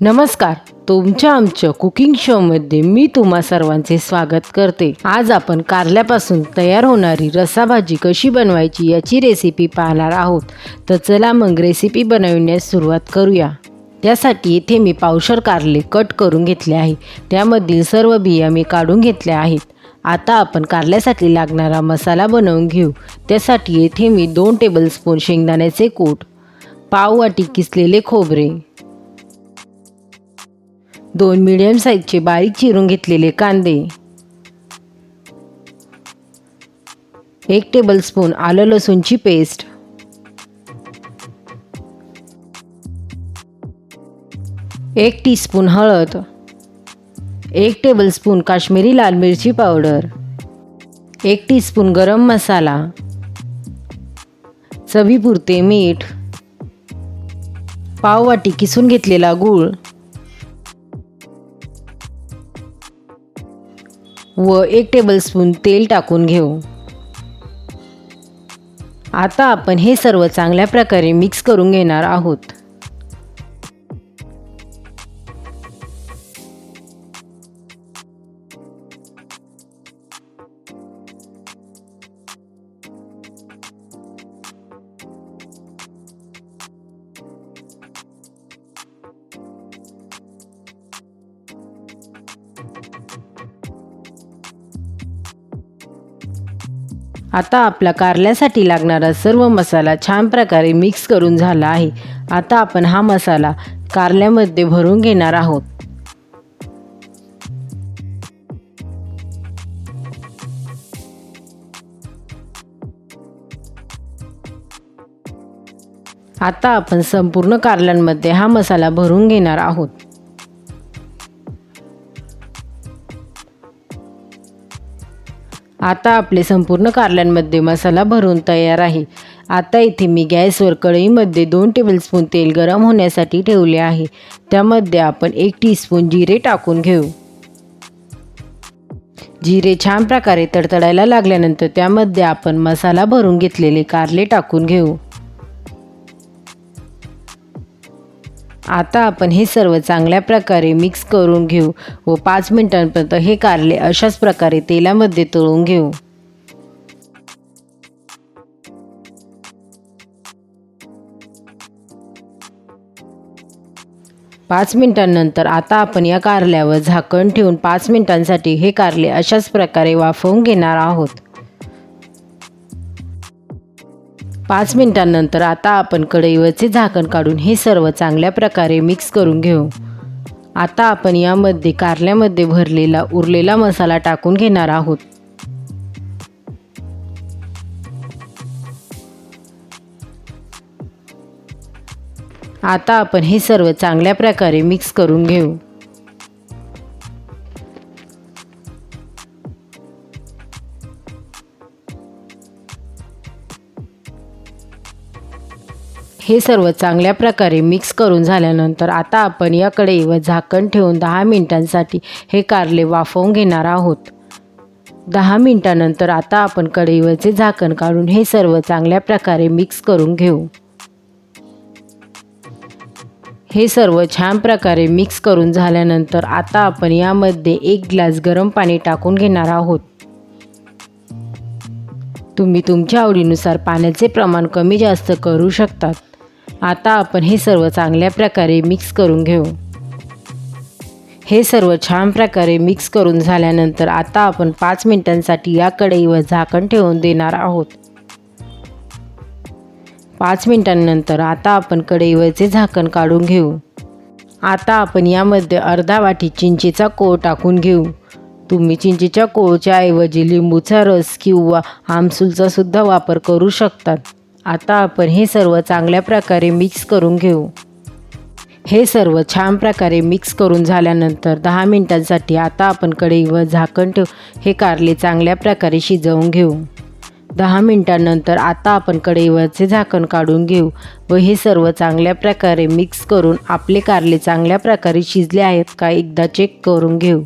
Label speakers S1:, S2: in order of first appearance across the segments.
S1: नमस्कार. तुमच्या आमच्या कुकिंग शोमध्ये मी तुम्हा सर्वांचे स्वागत करते. आज आपण कारल्यापासून तयार होणारी रसाभाजी कशी बनवायची याची रेसिपी पाहणार आहोत. तर चला मग रेसिपी बनवण्यास सुरुवात करूया. त्यासाठी इथे मी पावशर कारले कट करून घेतले आहे. त्यामधील सर्व बिया मी काढून घेतल्या आहेत. आता आपण कारल्यासाठी लागणारा मसाला बनवून घेऊ. त्यासाठी येथे मी दोन टेबलस्पून शेंगदाण्याचे कूट पाव वाटी किसलेले खोबरे दोन मिडियम साईजचे बारीक चिरून घेतलेले कांदे. एक टेबलस्पून आलं लसूणची पेस्ट एक टीस्पून हळद. एक टेबलस्पून काश्मीरी लाल मिरची पावडर एक टीस्पून गरम मसाला. चवीपुरते मीठ. पाववाटी किसून घेतलेला गूळ. व एक टेबलस्पून तेल टाकून घेऊ. आता आपण हे सर्व चांगल्या प्रकारे मिक्स करून घेणार आहोत. आता आपला कारल्यासाठी लागणारा सर्व मसाला छान प्रकारे मिक्स करून झाला आहे. आता आपण हा मसाला कारल्यामध्ये भरून घेणार आहोत. आता आपण संपूर्ण कारल्यांमध्ये हा मसाला भरून घेणार आहोत. आता आपले संपूर्ण कारल्यांमध्ये मसाला भरून तयार आहे. आता इथे मी गॅसवर कढईमध्ये दोन टेबलस्पून तेल गरम होण्यासाठी ठेवले आहे. त्यामध्ये आपण एक टीस्पून जिरे टाकून घेऊ. जिरे छान प्रकारे तडतडायला लागल्यानंतर त्यामध्ये आपण मसाला भरून घेतलेले कारले टाकून घेऊ. आता आपण हे सर्व चांगल्या प्रकारे मिक्स करून घेऊ व पाच मिनिटांपर्यंत हे कारले अशाच प्रकारे तेलामध्ये तळून घेऊ. पाच मिनिटांनंतर आता आपण या कारल्यावर झाकण ठेवून पाच मिनिटांसाठी हे कारले अशाच प्रकारे वाफवून घेणार आहोत. पाच मिनिटांनंतर आता आपण कढईवरचे झाकण काढून हे सर्व चांगल्या प्रकारे मिक्स करून घेऊ. आता आपण यामध्ये कारल्यामध्ये भरलेला उरलेला मसाला टाकून घेणार आहोत. आता आपण हे सर्व चांगल्या प्रकारे मिक्स करून घेऊ. हे सर्व चांगल्या प्रकारे मिक्स करून झाल्यानंतर आता आपण या कढईवर झाकण ठेवून दहा मिनिटांसाठी हे कारले वाफवून घेणार आहोत. दहा मिनिटानंतर आता आपण कढईवरचे झाकण काढून हे सर्व चांगल्या प्रकारे मिक्स करून घेऊ. हे सर्व छान प्रकारे मिक्स करून झाल्यानंतर आता आपण यामध्ये एक ग्लास गरम पाणी टाकून घेणार आहोत. तुम्ही तुमच्या आवडीनुसार पाण्याचे प्रमाण कमी जास्त करू शकतात. आता आपण हे सर्व चांगल्या प्रकारे मिक्स करून घेऊ. हे सर्व छान प्रकारे मिक्स करून झाल्यानंतर आता आपण पाच मिनिटांसाठी या कढईवर झाकण ठेवून देणार आहोत. पाच मिनिटांनंतर आता आपण कढईवरचे झाकण काढून घेऊ. आता आपण यामध्ये अर्धा वाटी चिंचेचा कोळ टाकून घेऊ. तुम्ही चिंचेच्या कोळच्या ऐवजी लिंबूचा रस किंवा आमसूलचा सुद्धा वापर करू शकतात. आता आपण हे सर्व चांगल्या प्रकारे मिक्स करून घेऊ. हे सर्व छान प्रकारे मिक्स करून झाल्यानंतर दहा मिनिटांसाठी आता आपण कढईवर झाकण ठेवू हे कारले चांगल्या प्रकारे शिजवून घेऊ. दहा मिनिटांनंतर आता आपण कढईवरचे झाकण काढून घेऊ व हे सर्व चांगल्या प्रकारे मिक्स करून आपले कारले चांगल्या प्रकारे शिजले आहेत का एकदा चेक करून घेऊ.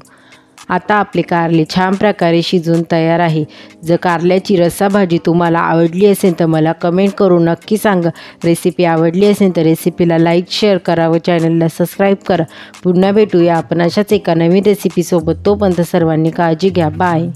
S1: आता आपले कारले छान प्रकारे शिजून तयार आहे. जर कारल्याची रस्सा भाजी तुम्हाला आवडली असेल तर मला कमेंट करून नक्की सांगा. रेसिपी आवडली असेल तर रेसिपीला लाईक शेअर करा व चॅनलला सबस्क्राईब करा. पुन्हा भेटूया आपण अशाच एका नवीन रेसिपीसोबत. तोपर्यंत सर्वांनी काळजी घ्या. बाय.